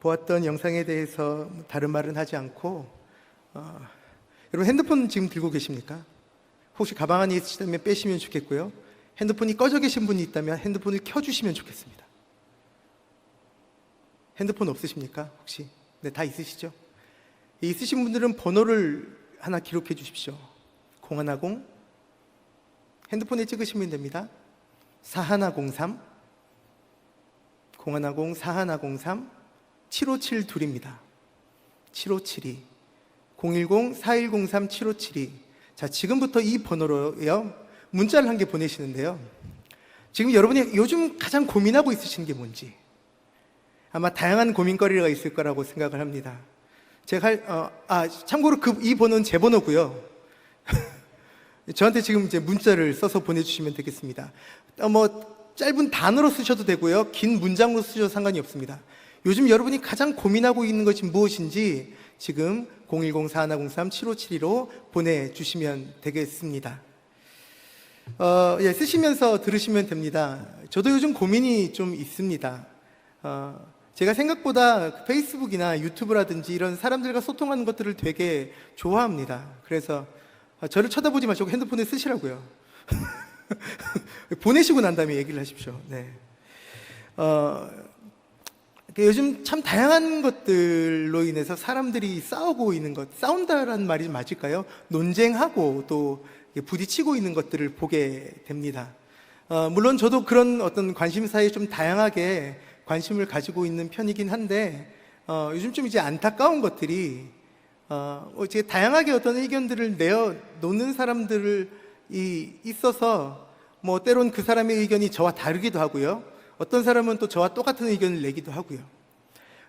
보았던 영상에 대해서 다른 말은 하지 않고 어, 여러분 핸드폰 지금 들고 계십니까? 혹시 가방 안에 있으시다면 빼시면 좋겠고요. 핸드폰이 꺼져 계신 분이 있다면 핸드폰을 켜주시면 좋겠습니다. 핸드폰 없으십니까? 혹시? 네, 다 있으시죠? 있으신 분들은 번호를 하나 기록해 주십시오. 0110 핸드폰에 찍으시면 됩니다. 4103 0110 4103 7572입니다. 7572 010 4103 7572 자, 지금부터 이 번호로요. 문자를 한 개 보내시는데요. 지금 여러분이 요즘 가장 고민하고 있으신 게 뭔지 아마 다양한 고민거리가 있을 거라고 생각을 합니다. 제가 할, 어, 아, 참고로 그, 이 번호는 제 번호고요. 저한테 지금 이제 문자를 써서 보내주시면 되겠습니다. 어, 뭐, 짧은 단어로 쓰셔도 되고요. 긴 문장으로 쓰셔도 상관이 없습니다. 요즘 여러분이 가장 고민하고 있는 것이 무엇인지 지금 010-4103-7572로 보내주시면 되겠습니다. 어, 예, 쓰시면서 들으시면 됩니다. 저도 요즘 고민이 좀 있습니다. 어, 제가 생각보다 페이스북이나 유튜브라든지 이런 사람들과 소통하는 것들을 되게 좋아합니다. 그래서 어, 저를 쳐다보지 마시고 핸드폰을 쓰시라고요. 보내시고 난 다음에 얘기를 하십시오. 네. 어, 그 요즘 참 다양한 것들로 인해서 사람들이 싸우고 있는 것, 싸운다라는 말이 맞을까요? 논쟁하고 또 부딪히고 있는 것들을 보게 됩니다. 어, 물론 저도 그런 어떤 관심사에 좀 다양하게 관심을 가지고 있는 편이긴 한데 어, 요즘 좀 이제 안타까운 것들이 어, 이제 다양하게 어떤 의견들을 내어 놓는 사람들이 있어서 뭐 때론 그 사람의 의견이 저와 다르기도 하고요. 어떤 사람은 또 저와 똑같은 의견을 내기도 하고요.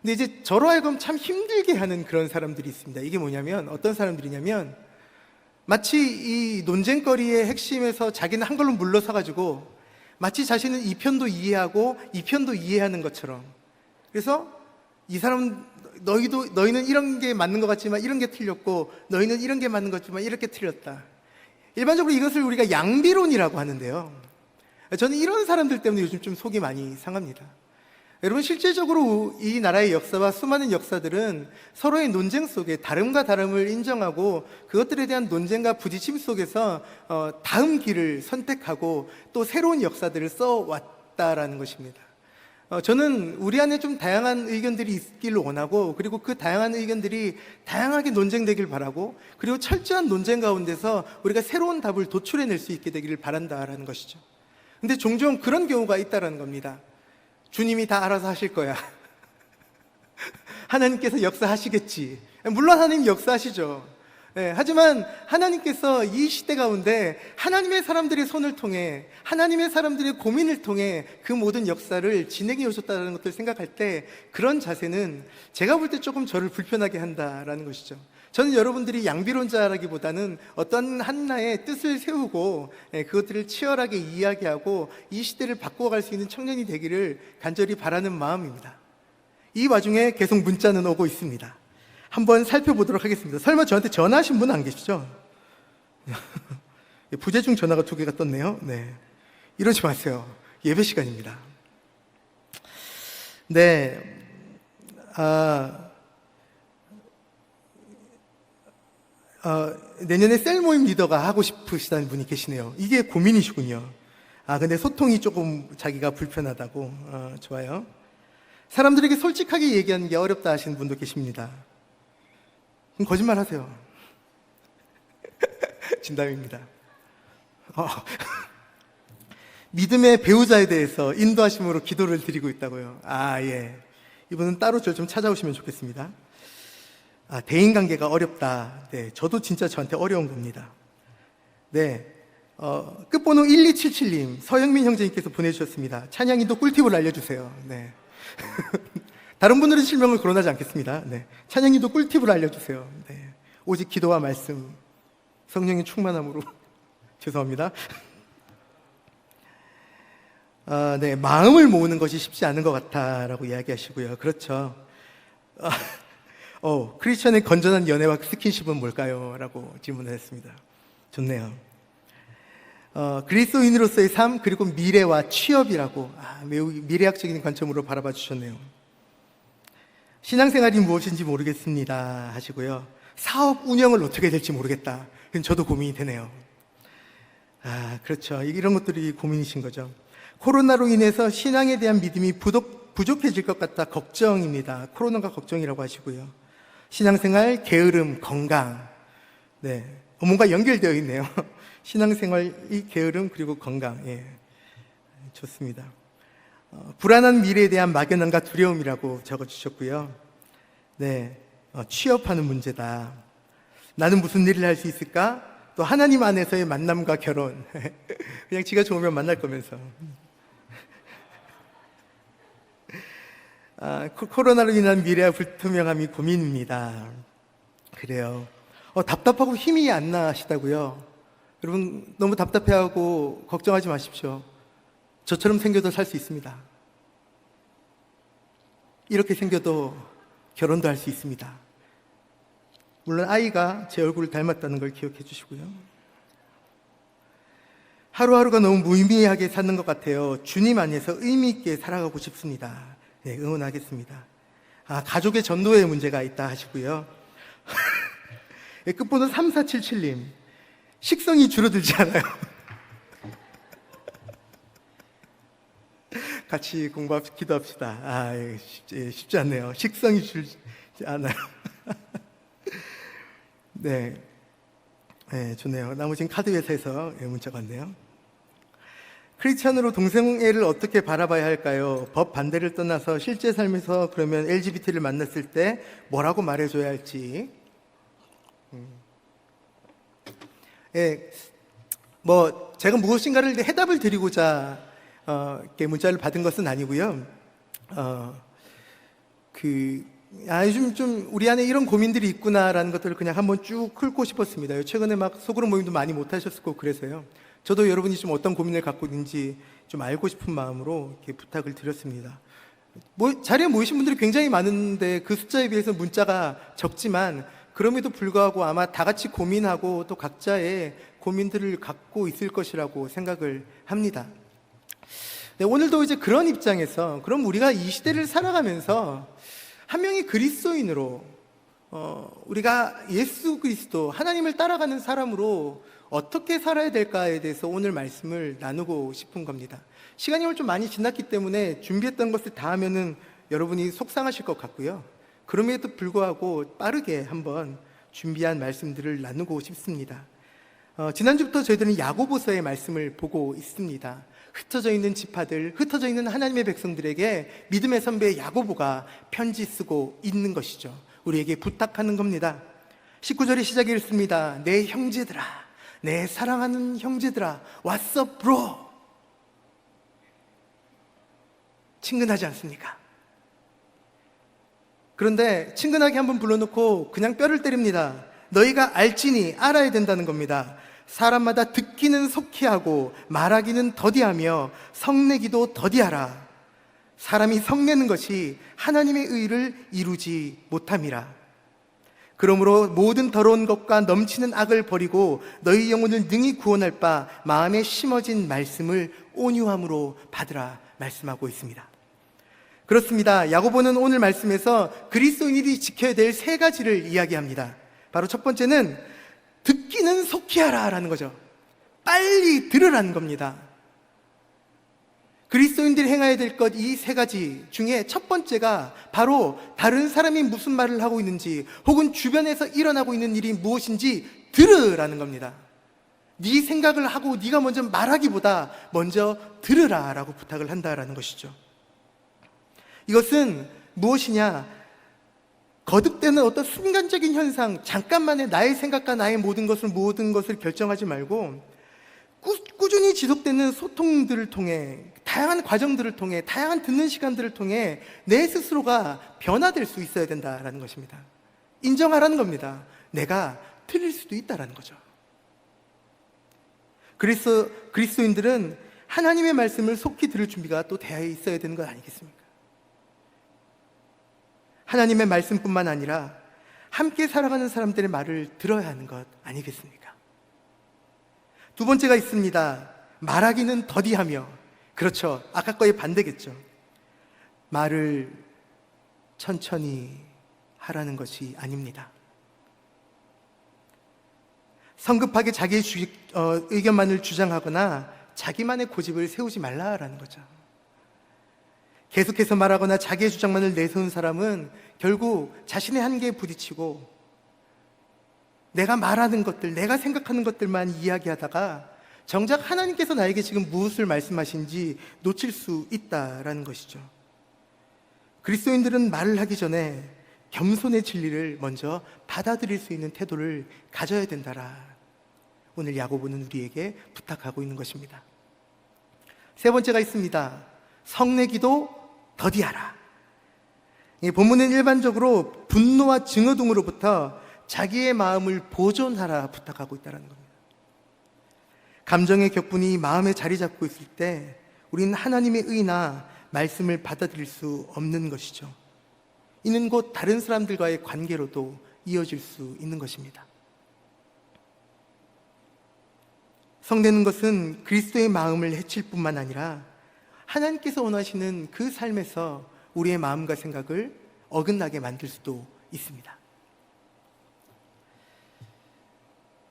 근데 이제 저로 하여금 참 힘들게 하는 그런 사람들이 있습니다. 이게 뭐냐면 어떤 사람들이냐면 마치 이 논쟁거리의 핵심에서 자기는 한 걸로 물러서 가지고 마치 자신은 이 편도 이해하고 이 편도 이해하는 것처럼 그래서 이 사람 너희도 너희는 이런 게 맞는 것 같지만 이런 게 틀렸고 너희는 이런 게 맞는 것 같지만 이렇게 틀렸다. 일반적으로 이것을 우리가 양비론이라고 하는데요. 저는 이런 사람들 때문에 요즘 좀 속이 많이 상합니다. 여러분 실질적으로 이 나라의 역사와 수많은 역사들은 서로의 논쟁 속에 다름과 다름을 인정하고 그것들에 대한 논쟁과 부딪힘 속에서 어, 다음 길을 선택하고 또 새로운 역사들을 써왔다라는 것입니다. 어, 저는 우리 안에 좀 다양한 의견들이 있기를 원하고 그리고 그 다양한 의견들이 다양하게 논쟁되길 바라고 그리고 철저한 논쟁 가운데서 우리가 새로운 답을 도출해낼 수 있게 되기를 바란다라는 것이죠. 근데 종종 그런 경우가 있다라는 겁니다. 주님이 다 알아서 하실 거야. 하나님께서 역사하시겠지. 물론 하나님 역사하시죠. 네, 하지만 하나님께서 이 시대 가운데 하나님의 사람들의 손을 통해 하나님의 사람들의 고민을 통해 그 모든 역사를 진행해 오셨다는 것을 생각할 때 그런 자세는 제가 볼 때 조금 저를 불편하게 한다라는 것이죠. 저는 여러분들이 양비론자라기보다는 어떤 하나의 뜻을 세우고 예, 그것들을 치열하게 이야기하고 이 시대를 바꿔갈 수 있는 청년이 되기를 간절히 바라는 마음입니다. 이 와중에 계속 문자는 오고 있습니다. 한번 살펴보도록 하겠습니다. 설마 저한테 전화하신 분 안 계시죠? 부재중 전화가 두 개가 떴네요. 네. 이러지 마세요. 예배 시간입니다. 네. 아, 어, 내년에 셀 모임 리더가 하고 싶으시다는 분이 계시네요. 이게 고민이시군요. 아, 근데 소통이 조금 자기가 불편하다고. 어, 좋아요. 사람들에게 솔직하게 얘기하는 게 어렵다 하시는 분도 계십니다. 그럼 거짓말 하세요. 진담입니다. 어, 믿음의 배우자에 대해서 인도하심으로 기도를 드리고 있다고요. 아, 예. 이분은 따로 저좀 찾아오시면 좋겠습니다. 아, 대인 관계가 어렵다. 네, 저도 진짜 저한테 어려운 겁니다. 네, 어, 끝번호 1277님, 서영민 형제님께서 보내주셨습니다. 찬양이도 꿀팁을 알려주세요. 네. 다른 분들은 실명을 거론하지 않겠습니다. 네. 찬양이도 꿀팁을 알려주세요. 네. 오직 기도와 말씀, 성령의 충만함으로. 죄송합니다. 아, 네. 마음을 모으는 것이 쉽지 않은 것 같다라고 이야기하시고요. 그렇죠. 아, 어, 크리스천의 건전한 연애와 스킨십은 뭘까요? 라고 질문을 했습니다. 좋네요. 어, 그리스도인으로서의 삶, 그리고 미래와 취업이라고, 아, 매우 미래학적인 관점으로 바라봐 주셨네요. 신앙생활이 무엇인지 모르겠습니다 하시고요. 사업 운영을 어떻게 될지 모르겠다. 저도 고민이 되네요. 아, 그렇죠. 이런 것들이 고민이신 거죠. 코로나로 인해서 신앙에 대한 믿음이 부족, 부족해질 것 같다. 걱정입니다. 코로나가 걱정이라고 하시고요. 신앙생활, 게으름, 건강. 네. 어, 뭔가 연결되어 있네요. 신앙생활 이 게으름, 그리고 건강. 예. 좋습니다. 어, 불안한 미래에 대한 막연함과 두려움이라고 적어주셨고요. 네. 어, 취업하는 문제다. 나는 무슨 일을 할 수 있을까? 또 하나님 안에서의 만남과 결혼. 그냥 지가 좋으면 만날 거면서. 아, 코- 코로나로 인한 미래와 불투명함이 고민입니다. 그래요. 어, 답답하고 힘이 안 나시다고요? 여러분, 너무 답답해하고 걱정하지 마십시오. 저처럼 생겨도 살 수 있습니다. 이렇게 생겨도 결혼도 할 수 있습니다. 물론 아이가 제 얼굴을 닮았다는 걸 기억해 주시고요. 하루하루가 너무 무의미하게 사는 것 같아요. 주님 안에서 의미 있게 살아가고 싶습니다. 네, 응원하겠습니다. 아, 가족의 전도에 문제가 있다 하시고요. 예, 끝번호 3477님. 식성이 줄어들지 않아요. 같이 공부합시다. 기도합시다. 아, 예, 쉽지, 예, 쉽지 않네요. 식성이 줄지 않아요. 네. 네, 좋네요. 나머지는 카드 회사에서 예, 문자가 왔네요. 크리스천으로 동성애를 어떻게 바라봐야 할까요? 법 반대를 떠나서 실제 삶에서 그러면 LGBT를 만났을 때 뭐라고 말해줘야 할지. 음. 예, 뭐 제가 무엇인가를 해답을 드리고자 어, 문자를 받은 것은 아니고요. 어, 그 아, 요즘 좀 우리 안에 이런 고민들이 있구나라는 것들을 그냥 한번 쭉 훑고 싶었습니다. 최근에 막 소그룹 모임도 많이 못 하셨을 거고 그래서요. 저도 여러분이 좀 어떤 고민을 갖고 있는지 좀 알고 싶은 마음으로 이렇게 부탁을 드렸습니다. 뭐, 자리에 모이신 분들이 굉장히 많은데 그 숫자에 비해서 문자가 적지만 그럼에도 불구하고 아마 다 같이 고민하고 또 각자의 고민들을 갖고 있을 것이라고 생각을 합니다. 네, 오늘도 이제 그런 입장에서 그럼 우리가 이 시대를 살아가면서 한 명의 그리스도인으로 어, 우리가 예수 그리스도 하나님을 따라가는 사람으로 어떻게 살아야 될까에 대해서 오늘 말씀을 나누고 싶은 겁니다. 시간이 좀 많이 지났기 때문에 준비했던 것을 다 하면은 여러분이 속상하실 것 같고요. 그럼에도 불구하고 빠르게 한번 준비한 말씀들을 나누고 싶습니다. 어, 지난주부터 저희들은 야고보서의 말씀을 보고 있습니다. 흩어져 있는 지파들, 흩어져 있는 하나님의 백성들에게 믿음의 선배 야고보가 편지 쓰고 있는 것이죠. 우리에게 부탁하는 겁니다. 19절의 시작이 읽습니다. 내 형제들아, 내 사랑하는 형제들아, 왔어 브로. 친근하지 않습니까? 그런데 친근하게 한번 불러놓고 그냥 뼈를 때립니다. 너희가 알지니 알아야 된다는 겁니다. 사람마다 듣기는 속히 하고 말하기는 더디하며 성내기도 더디하라. 사람이 성내는 것이 하나님의 의를 이루지 못함이라. 그러므로 모든 더러운 것과 넘치는 악을 버리고 너희 영혼을 능히 구원할 바 마음에 심어진 말씀을 온유함으로 받으라 말씀하고 있습니다. 그렇습니다. 야고보는 오늘 말씀에서 그리스도인이 지켜야 될 세 가지를 이야기합니다. 바로 첫 번째는 듣기는 속히 하라라는 거죠. 빨리 들으라는 겁니다. 그리스도인들이 행해야 될 것 이 세 가지 중에 첫 번째가 바로 다른 사람이 무슨 말을 하고 있는지 혹은 주변에서 일어나고 있는 일이 무엇인지 들으라는 겁니다. 네 생각을 하고 네가 먼저 말하기보다 먼저 들으라라고 부탁을 한다라는 것이죠. 이것은 무엇이냐? 거듭되는 어떤 순간적인 현상, 잠깐만의 나의 생각과 나의 모든 것을 모든 것을 결정하지 말고 꾸, 꾸준히 지속되는 소통들을 통해 다양한 과정들을 통해 다양한 듣는 시간들을 통해 내 스스로가 변화될 수 있어야 된다라는 것입니다. 인정하라는 겁니다. 내가 틀릴 수도 있다라는 거죠. 그리스 그리스도인들은 하나님의 말씀을 속히 들을 준비가 또 되어 있어야 되는 것 아니겠습니까? 하나님의 말씀뿐만 아니라 함께 살아가는 사람들의 말을 들어야 하는 것 아니겠습니까? 두 번째가 있습니다. 말하기는 더디하며, 그렇죠. 아까 거의 반대겠죠. 말을 천천히 하라는 것이 아닙니다. 성급하게 자기의 주- 어, 의견만을 주장하거나 자기만의 고집을 세우지 말라라는 거죠. 계속해서 말하거나 자기의 주장만을 내세운 사람은 결국 자신의 한계에 부딪히고 내가 말하는 것들, 내가 생각하는 것들만 이야기하다가 정작 하나님께서 나에게 지금 무엇을 말씀하신지 놓칠 수 있다라는 것이죠. 그리스도인들은 말을 하기 전에 겸손의 진리를 먼저 받아들일 수 있는 태도를 가져야 된다라. 오늘 야고보는 우리에게 부탁하고 있는 것입니다. 세 번째가 있습니다. 성내기도 더디하라. 이 본문은 일반적으로 분노와 증오 등으로부터 자기의 마음을 보존하라 부탁하고 있다는 겁니다. 감정의 격분이 마음에 자리 잡고 있을 때 우리는 하나님의 의나 말씀을 받아들일 수 없는 것이죠. 이는 곧 다른 사람들과의 관계로도 이어질 수 있는 것입니다. 성내는 것은 그리스도의 마음을 해칠 뿐만 아니라 하나님께서 원하시는 그 삶에서 우리의 마음과 생각을 어긋나게 만들 수도 있습니다.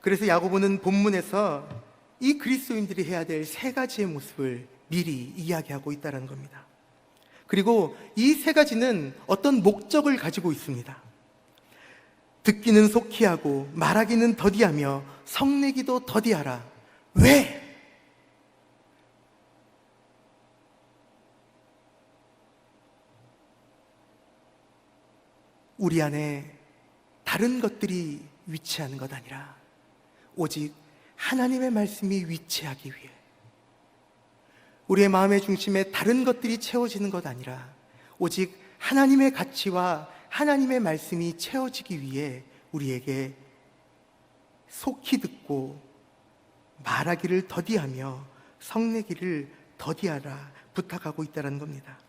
그래서 야고보는 본문에서 이 그리스도인들이 해야 될 세 가지의 모습을 미리 이야기하고 있다는 겁니다. 그리고 이 세 가지는 어떤 목적을 가지고 있습니다. 듣기는 속히 하고 말하기는 더디하며 성내기도 더디하라. 왜? 우리 안에 다른 것들이 위치하는 것 아니라 오직 하나님의 말씀이 위치하기 위해 우리의 마음의 중심에 다른 것들이 채워지는 것 아니라 오직 하나님의 가치와 하나님의 말씀이 채워지기 위해 우리에게 속히 듣고 말하기를 더디하며 성내기를 더디하라 부탁하고 있다는 겁니다.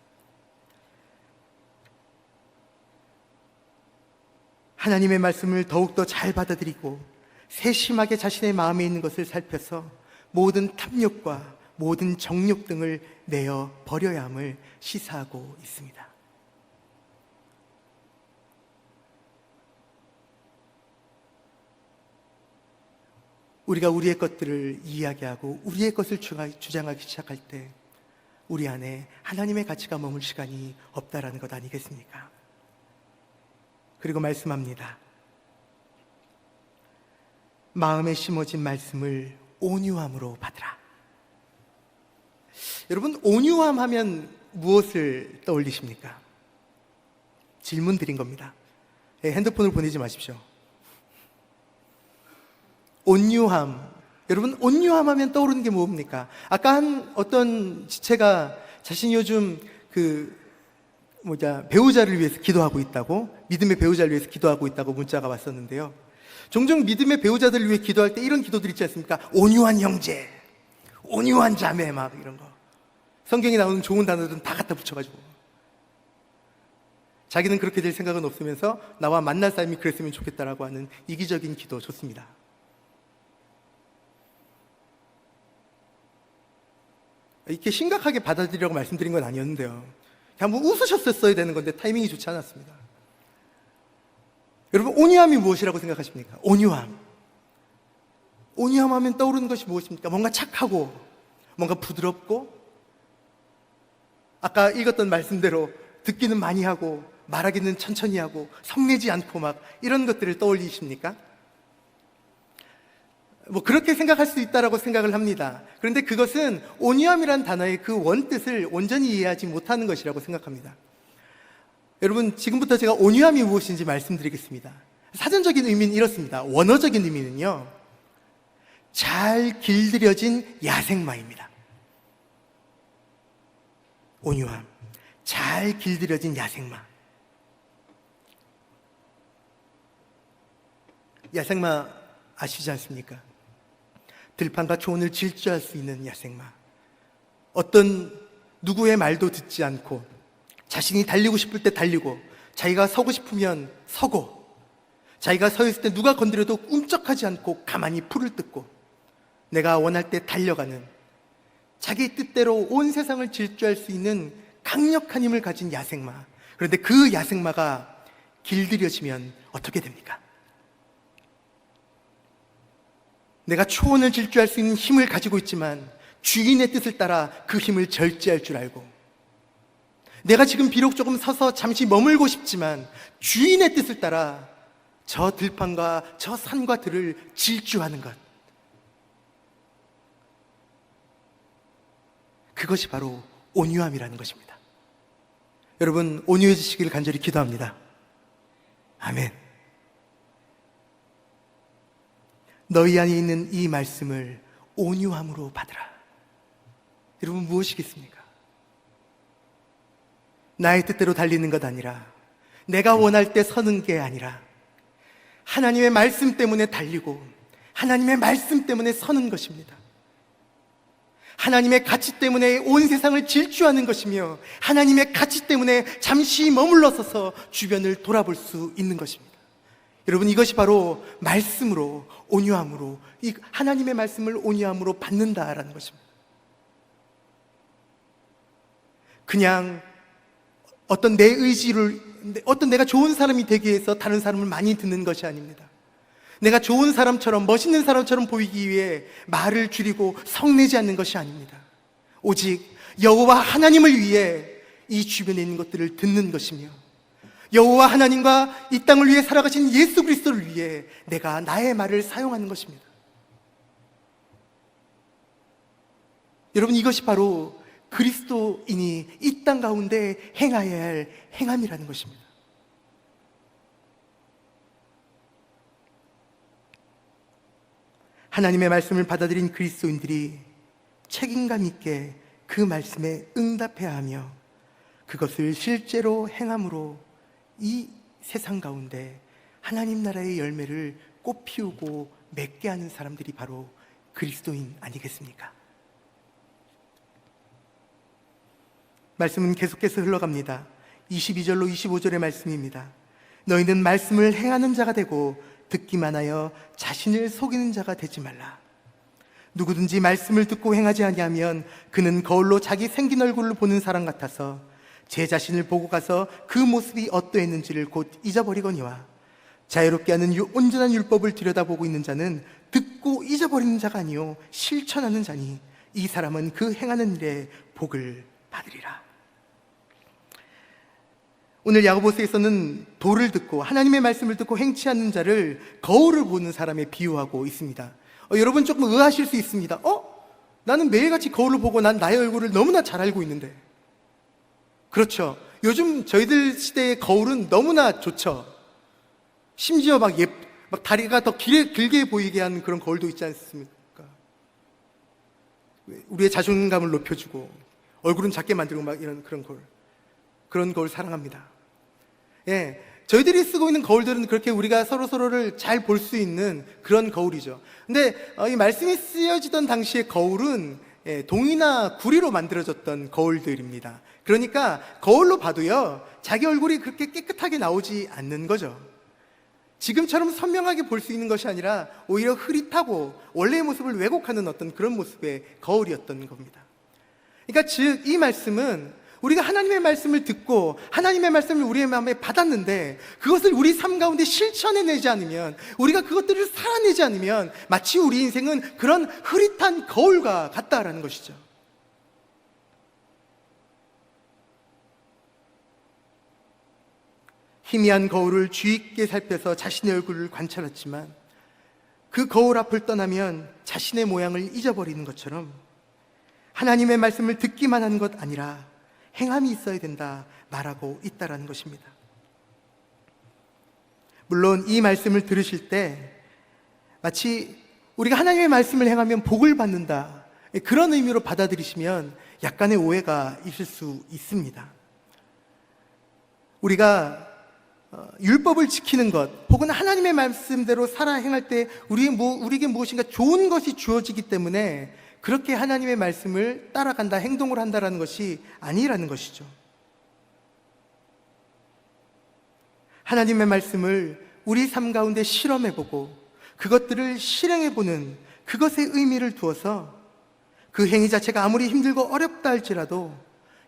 하나님의 말씀을 더욱더 잘 받아들이고 세심하게 자신의 마음에 있는 것을 살펴서 모든 탐욕과 모든 정욕 등을 내어 버려야 함을 시사하고 있습니다. 우리가 우리의 것들을 이야기하고 우리의 것을 주장하기 시작할 때 우리 안에 하나님의 가치가 머물 시간이 없다라는 것 아니겠습니까? 그리고 말씀합니다. 마음에 심어진 말씀을 온유함으로 받으라. 여러분, 온유함 하면 무엇을 떠올리십니까? 질문 드린 겁니다. 예, 핸드폰을 보내지 마십시오. 온유함. 여러분, 온유함 하면 떠오르는 게 뭡니까? 아까 한 어떤 지체가 자신이 요즘 그, 뭐냐, 배우자를 위해서 기도하고 있다고, 믿음의 배우자를 위해서 기도하고 있다고 문자가 왔었는데요. 종종 믿음의 배우자들을 위해 기도할 때 이런 기도들 있지 않습니까? 온유한 형제, 온유한 자매, 막 이런 거. 성경에 나오는 좋은 단어들은 다 갖다 붙여가지고. 자기는 그렇게 될 생각은 없으면서 나와 만날 사람이 그랬으면 좋겠다라고 하는 이기적인 기도 좋습니다. 이렇게 심각하게 받아들이려고 말씀드린 건 아니었는데요. 그냥 뭐 웃으셨었어야 되는 건데 타이밍이 좋지 않았습니다. 여러분, 온유함이 무엇이라고 생각하십니까? 온유함. 온유함 하면 떠오르는 것이 무엇입니까? 뭔가 착하고, 뭔가 부드럽고, 아까 읽었던 말씀대로 듣기는 많이 하고, 말하기는 천천히 하고, 성내지 않고 막 이런 것들을 떠올리십니까? 뭐 그렇게 생각할 수 있다라고 생각을 합니다. 그런데 그것은 온유함이란 단어의 그 원뜻을 온전히 이해하지 못하는 것이라고 생각합니다. 여러분, 지금부터 제가 온유함이 무엇인지 말씀드리겠습니다. 사전적인 의미는 이렇습니다. 원어적인 의미는요, 잘 길들여진 야생마입니다. 온유함. 잘 길들여진 야생마. 야생마 아시지 않습니까? 들판과 초원을 질주할 수 있는 야생마. 어떤 누구의 말도 듣지 않고 자신이 달리고 싶을 때 달리고 자기가 서고 싶으면 서고 자기가 서 있을 때 누가 건드려도 꿈쩍하지 않고 가만히 풀을 뜯고 내가 원할 때 달려가는 자기 뜻대로 온 세상을 질주할 수 있는 강력한 힘을 가진 야생마. 그런데 그 야생마가 길들여지면 어떻게 됩니까? 내가 초원을 질주할 수 있는 힘을 가지고 있지만 주인의 뜻을 따라 그 힘을 절제할 줄 알고 내가 지금 비록 조금 서서 잠시 머물고 싶지만 주인의 뜻을 따라 저 들판과 저 산과 들을 질주하는 것. 그것이 바로 온유함이라는 것입니다. 여러분, 온유해지시길 간절히 기도합니다. 아멘. 너희 안에 있는 이 말씀을 온유함으로 받으라. 여러분, 무엇이겠습니까? 나의 뜻대로 달리는 것 아니라, 내가 원할 때 서는 게 아니라, 하나님의 말씀 때문에 달리고, 하나님의 말씀 때문에 서는 것입니다. 하나님의 가치 때문에 온 세상을 질주하는 것이며, 하나님의 가치 때문에 잠시 머물러 서서 주변을 돌아볼 수 있는 것입니다. 여러분, 이것이 바로 말씀으로, 온유함으로, 이 하나님의 말씀을 온유함으로 받는다라는 것입니다. 그냥 어떤 내 의지를 어떤 내가 좋은 사람이 되기 위해서 다른 사람을 많이 듣는 것이 아닙니다. 내가 좋은 사람처럼 멋있는 사람처럼 보이기 위해 말을 줄이고 성내지 않는 것이 아닙니다. 오직 여호와 하나님을 위해 이 주변에 있는 것들을 듣는 것이며 여호와 하나님과 이 땅을 위해 살아가신 예수 그리스도를 위해 내가 나의 말을 사용하는 것입니다. 여러분 이것이 바로 그리스도인이 이 땅 가운데 행하여야 할 행함이라는 것입니다. 하나님의 말씀을 받아들인 그리스도인들이 책임감 있게 그 말씀에 응답해야 하며 그것을 실제로 행함으로 이 세상 가운데 하나님 나라의 열매를 꽃피우고 맺게 하는 사람들이 바로 그리스도인 아니겠습니까? 말씀은 계속해서 흘러갑니다. 22절로 25절의 말씀입니다. 너희는 말씀을 행하는 자가 되고 듣기만 하여 자신을 속이는 자가 되지 말라. 누구든지 말씀을 듣고 행하지 아니하면 그는 거울로 자기 생긴 얼굴을 보는 사람 같아서 제 자신을 보고 가서 그 모습이 어떠했는지를 곧 잊어버리거니와 자유롭게 하는 유- 온전한 율법을 들여다보고 있는 자는 듣고 잊어버리는 자가 아니요 실천하는 자니 이 사람은 그 행하는 일에 복을 받으리라. 오늘 야고보스에서는 도를 듣고 하나님의 말씀을 듣고 행치 않는 자를 거울을 보는 사람에 비유하고 있습니다. 어, 여러분 조금 의아하실 수 있습니다. 어? 나는 매일같이 거울을 보고 난 나의 얼굴을 너무나 잘 알고 있는데. 그렇죠. 요즘 저희들 시대의 거울은 너무나 좋죠. 심지어 막 예, 막 다리가 더 길, 길게 보이게 하는 그런 거울도 있지 않습니까? 우리의 자존감을 높여주고 얼굴은 작게 만들고 막 이런 그런 거울. 그런 거울 사랑합니다. 예. 저희들이 쓰고 있는 거울들은 그렇게 우리가 서로 서로를 잘 볼 수 있는 그런 거울이죠. 근데 어, 이 말씀이 쓰여지던 당시의 거울은 예, 동이나 구리로 만들어졌던 거울들입니다. 그러니까 거울로 봐도요, 자기 얼굴이 그렇게 깨끗하게 나오지 않는 거죠. 지금처럼 선명하게 볼 수 있는 것이 아니라 오히려 흐릿하고 원래의 모습을 왜곡하는 어떤 그런 모습의 거울이었던 겁니다. 그러니까 즉, 이 말씀은 우리가 하나님의 말씀을 듣고 하나님의 말씀을 우리의 마음에 받았는데 그것을 우리 삶 가운데 실천해내지 않으면 우리가 그것들을 살아내지 않으면 마치 우리 인생은 그런 흐릿한 거울과 같다라는 것이죠. 희미한 거울을 주의 있게 살펴서 자신의 얼굴을 관찰했지만 그 거울 앞을 떠나면 자신의 모양을 잊어버리는 것처럼 하나님의 말씀을 듣기만 하는 것 아니라 행함이 있어야 된다 말하고 있다라는 것입니다. 물론 이 말씀을 들으실 때 마치 우리가 하나님의 말씀을 행하면 복을 받는다 그런 의미로 받아들이시면 약간의 오해가 있을 수 있습니다. 우리가 어, 율법을 지키는 것, 혹은 하나님의 말씀대로 살아 행할 때 우리 뭐, 우리에게 무엇인가 좋은 것이 주어지기 때문에 그렇게 하나님의 말씀을 따라간다, 행동을 한다라는 것이 아니라는 것이죠. 하나님의 말씀을 우리 삶 가운데 실험해보고 그것들을 실행해보는 그것의 의미를 두어서 그 행위 자체가 아무리 힘들고 어렵다 할지라도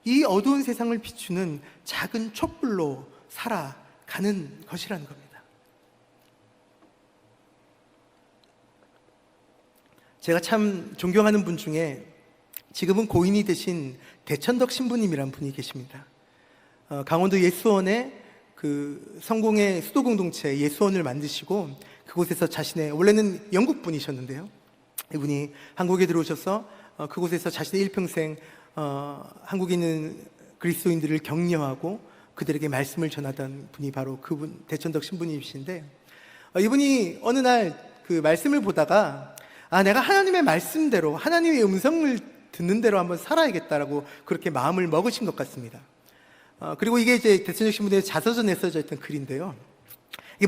이 어두운 세상을 비추는 작은 촛불로 살아가는 것이라는 겁니다. 제가 참 존경하는 분 중에 지금은 고인이 되신 대천덕 신부님이란 분이 계십니다. 어, 강원도 예수원에 그 성공의 수도 공동체 예수원을 만드시고 그곳에서 자신의 원래는 영국 분이셨는데요. 이분이 한국에 들어오셔서 어, 그곳에서 자신의 일평생 어, 한국에 있는 그리스도인들을 격려하고 그들에게 말씀을 전하던 분이 바로 그분 대천덕 신부님이신데 어, 이분이 어느 날 그 말씀을 보다가 아 내가 하나님의 말씀대로 하나님의 음성을 듣는 대로 한번 살아야겠다라고 그렇게 마음을 먹으신 것 같습니다. 어, 그리고 이게 이제 대천적 신부의 자서전에 써져 있던 글인데요.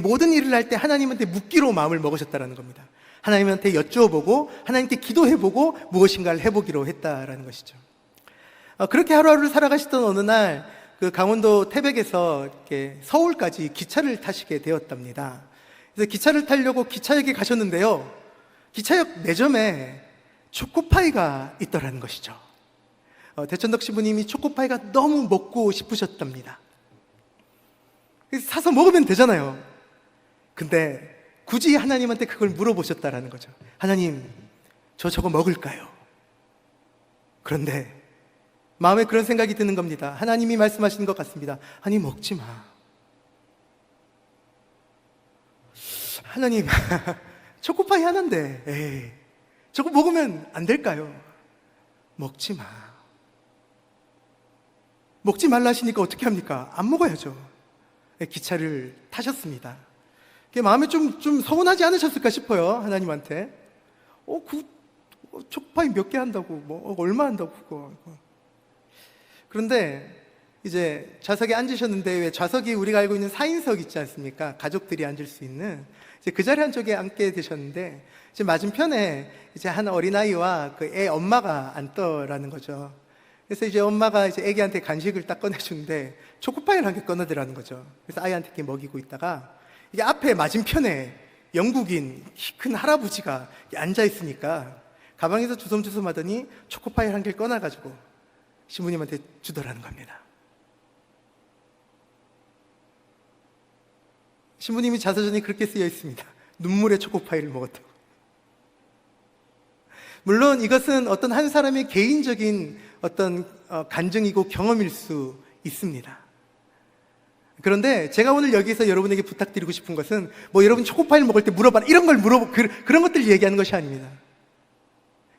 모든 일을 할 때 하나님한테 묻기로 마음을 먹으셨다라는 겁니다. 하나님한테 여쭈어보고 하나님께 기도해보고 무엇인가를 해보기로 했다라는 것이죠. 어, 그렇게 하루하루를 살아가시던 어느 날 그 강원도 태백에서 이렇게 서울까지 기차를 타시게 되었답니다. 그래서 기차를 타려고 기차역에 가셨는데요. 기차역 매점에 초코파이가 있더라는 것이죠. 어, 대천덕 신부님이 초코파이가 너무 먹고 싶으셨답니다. 사서 먹으면 되잖아요. 근데 굳이 하나님한테 그걸 물어보셨다라는 거죠. 하나님, 저 저거 먹을까요? 그런데 마음에 그런 생각이 드는 겁니다. 하나님이 말씀하시는 것 같습니다. 아니, 먹지 마. 하나님, 초코파이 하나인데, 에이, 저거 먹으면 안 될까요? 먹지 마. 먹지 말라 하시니까 어떻게 합니까? 안 먹어야죠. 예, 기차를 타셨습니다. 마음에 좀, 좀 서운하지 않으셨을까 싶어요, 하나님한테. 어, 그, 어, 초파이 몇 개 한다고, 뭐, 어, 얼마 한다고, 그거. 그런데, 이제 좌석에 앉으셨는데, 왜 좌석이 우리가 알고 있는 4인석 있지 않습니까? 가족들이 앉을 수 있는. 이제 그 자리 한쪽에 앉게 되셨는데, 이제 맞은편에 이제 한 어린아이와 그 애 엄마가 앉더라는 거죠. 그래서 이제 엄마가 이제 애기한테 간식을 딱 꺼내주는데 초코파이를 한 개 꺼내더라는 거죠. 그래서 아이한테 이렇게 먹이고 있다가 이게 앞에 맞은편에 영국인 키큰 할아버지가 앉아 있으니까 가방에서 주섬주섬 하더니 초코파이를 한개 꺼내가지고 신부님한테 주더라는 겁니다. 신부님이 자서전에 그렇게 쓰여 있습니다. 눈물의 초코파이를 먹었다고. 물론 이것은 어떤 한 사람의 개인적인 어떤 어, 간증이고 경험일 수 있습니다. 그런데 제가 오늘 여기서 여러분에게 부탁드리고 싶은 것은 뭐 여러분 초코파이를 먹을 때 물어봐라 이런 걸 물어보 그, 그런 것들 얘기하는 것이 아닙니다.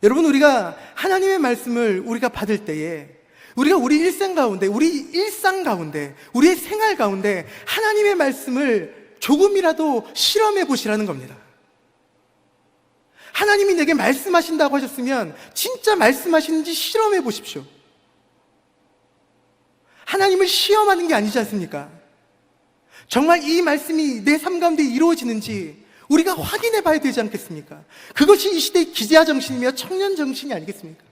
여러분 우리가 하나님의 말씀을 우리가 받을 때에 우리가 우리 일생 가운데 우리 일상 가운데 우리의 생활 가운데 하나님의 말씀을 조금이라도 실험해 보시라는 겁니다. 하나님이 내게 말씀하신다고 하셨으면 진짜 말씀하시는지 실험해 보십시오. 하나님을 시험하는 게 아니지 않습니까? 정말 이 말씀이 내 삶 가운데 이루어지는지 우리가 확인해 봐야 되지 않겠습니까? 그것이 이 시대의 기자 정신이며 청년 정신이 아니겠습니까?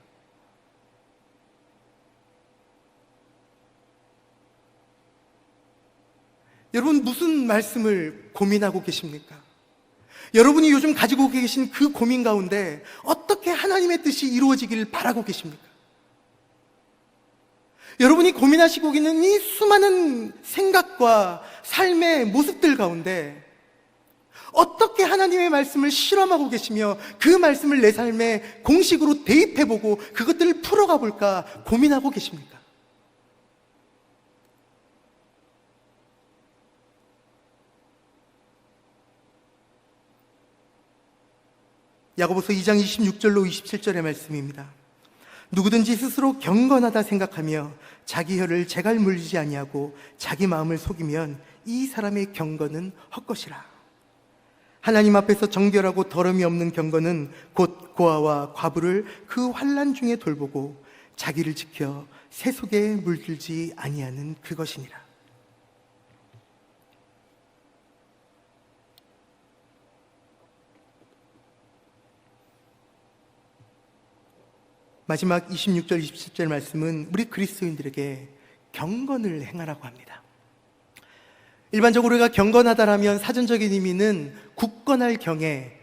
여러분 무슨 말씀을 고민하고 계십니까? 여러분이 요즘 가지고 계신 그 고민 가운데 어떻게 하나님의 뜻이 이루어지기를 바라고 계십니까? 여러분이 고민하시고 있는 이 수많은 생각과 삶의 모습들 가운데 어떻게 하나님의 말씀을 실험하고 계시며 그 말씀을 내 삶에 공식으로 대입해보고 그것들을 풀어가 볼까 고민하고 계십니까? 야고보서 2장 26절로 27절의 말씀입니다. 누구든지 스스로 경건하다 생각하며 자기 혀를 재갈 물리지 아니하고 자기 마음을 속이면 이 사람의 경건은 헛것이라. 하나님 앞에서 정결하고 더러움이 없는 경건은 곧 고아와 과부를 그 환란 중에 돌보고 자기를 지켜 새 속에 물들지 아니하는 그것이니라. 마지막 26절, 27절 말씀은 우리 그리스도인들에게 경건을 행하라고 합니다. 일반적으로 우리가 경건하다라면 사전적인 의미는 굳건할 경에,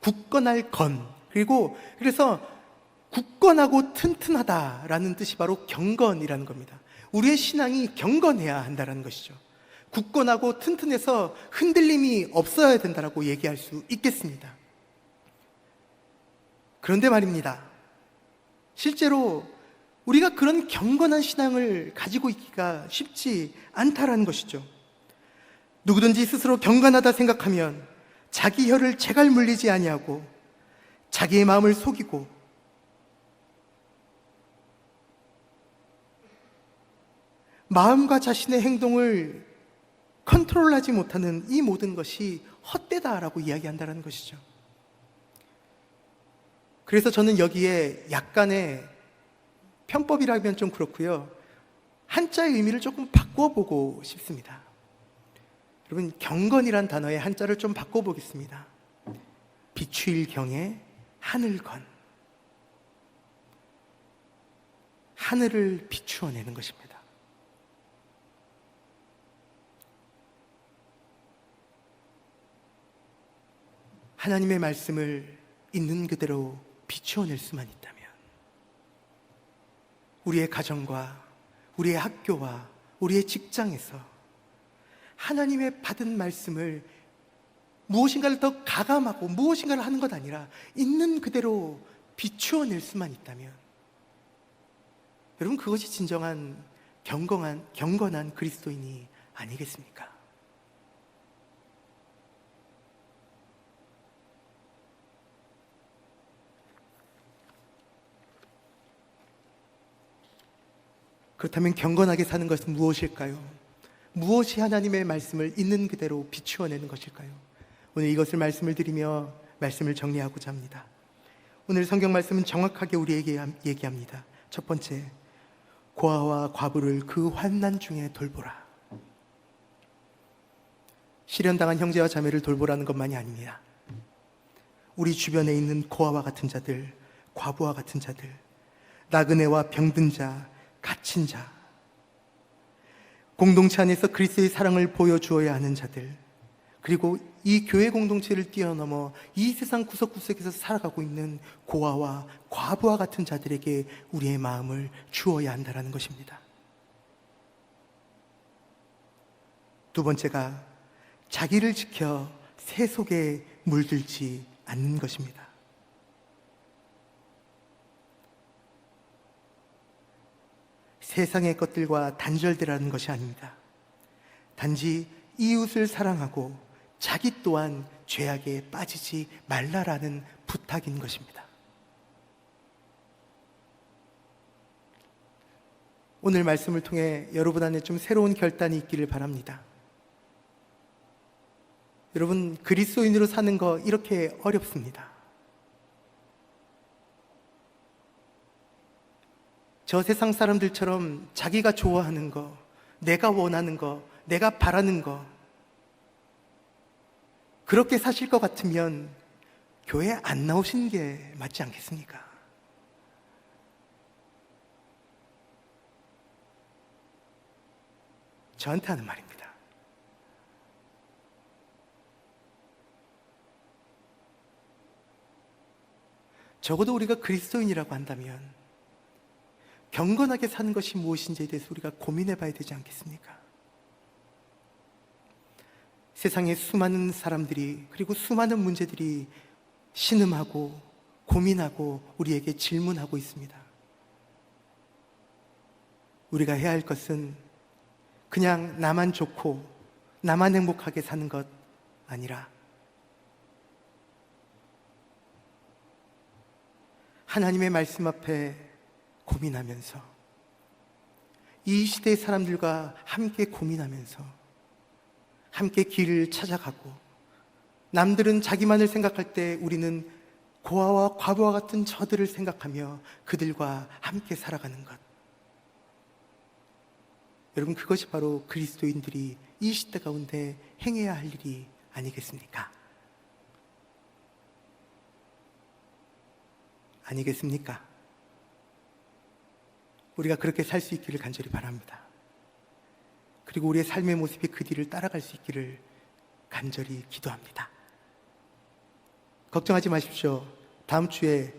굳건할 건, 그리고 그래서 굳건하고 튼튼하다라는 뜻이 바로 경건이라는 겁니다. 우리의 신앙이 경건해야 한다는 것이죠. 굳건하고 튼튼해서 흔들림이 없어야 된다라고 얘기할 수 있겠습니다. 그런데 말입니다. 실제로 우리가 그런 경건한 신앙을 가지고 있기가 쉽지 않다라는 것이죠. 누구든지 스스로 경건하다 생각하면 자기 혀를 제갈 물리지 아니하고 자기의 마음을 속이고 마음과 자신의 행동을 컨트롤하지 못하는 이 모든 것이 헛되다라고 이야기한다는 것이죠. 그래서 저는 여기에 약간의 편법이라면 좀 그렇고요. 한자의 의미를 조금 바꿔보고 싶습니다. 여러분, 경건이란 단어의 한자를 좀 바꿔보겠습니다. 비추일 경에 하늘건. 하늘을 비추어내는 것입니다. 하나님의 말씀을 있는 그대로 비추어낼 수만 있다면 우리의 가정과 우리의 학교와 우리의 직장에서 하나님의 받은 말씀을 무엇인가를 더 가감하고 무엇인가를 하는 것 아니라 있는 그대로 비추어낼 수만 있다면 여러분 그것이 진정한 경건한 경건한 그리스도인이 아니겠습니까? 그렇다면 경건하게 사는 것은 무엇일까요? 무엇이 하나님의 말씀을 있는 그대로 비추어내는 것일까요? 오늘 이것을 말씀을 드리며 말씀을 정리하고자 합니다. 오늘 성경 말씀은 정확하게 우리에게 얘기합니다. 첫 번째, 고아와 과부를 그 환난 중에 돌보라. 실현당한 형제와 자매를 돌보라는 것만이 아닙니다. 우리 주변에 있는 고아와 같은 자들, 과부와 같은 자들, 나그네와 병든 자, 갇힌 자, 공동체 안에서 그리스도의 사랑을 보여주어야 하는 자들, 그리고 이 교회 공동체를 뛰어넘어 이 세상 구석구석에서 살아가고 있는 고아와 과부와 같은 자들에게 우리의 마음을 주어야 한다는 것입니다. 두 번째가 자기를 지켜 새 속에 물들지 않는 것입니다. 세상의 것들과 단절되라는 것이 아닙니다. 단지 이웃을 사랑하고 자기 또한 죄악에 빠지지 말라라는 부탁인 것입니다. 오늘 말씀을 통해 여러분 안에 좀 새로운 결단이 있기를 바랍니다. 여러분, 그리스도인으로 사는 거 이렇게 어렵습니다. 저 세상 사람들처럼 자기가 좋아하는 거, 내가 원하는 거, 내가 바라는 거, 그렇게 사실 것 같으면 교회 안 나오시는 게 맞지 않겠습니까? 저한테 하는 말입니다. 적어도 우리가 그리스도인이라고 한다면 경건하게 사는 것이 무엇인지에 대해서 우리가 고민해 봐야 되지 않겠습니까? 세상에 수많은 사람들이 그리고 수많은 문제들이 신음하고 고민하고 우리에게 질문하고 있습니다. 우리가 해야 할 것은 그냥 나만 좋고 나만 행복하게 사는 것 아니라 하나님의 말씀 앞에 고민하면서 이 시대의 사람들과 함께 고민하면서 함께 길을 찾아가고 남들은 자기만을 생각할 때 우리는 고아와 과부와 같은 저들을 생각하며 그들과 함께 살아가는 것. 여러분, 그것이 바로 그리스도인들이 이 시대 가운데 행해야 할 일이 아니겠습니까? 아니겠습니까? 우리가 그렇게 살 수 있기를 간절히 바랍니다. 그리고 우리의 삶의 모습이 그 뒤를 따라갈 수 있기를 간절히 기도합니다. 걱정하지 마십시오. 다음 주에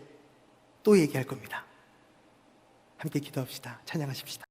또 얘기할 겁니다. 함께 기도합시다. 찬양하십시다.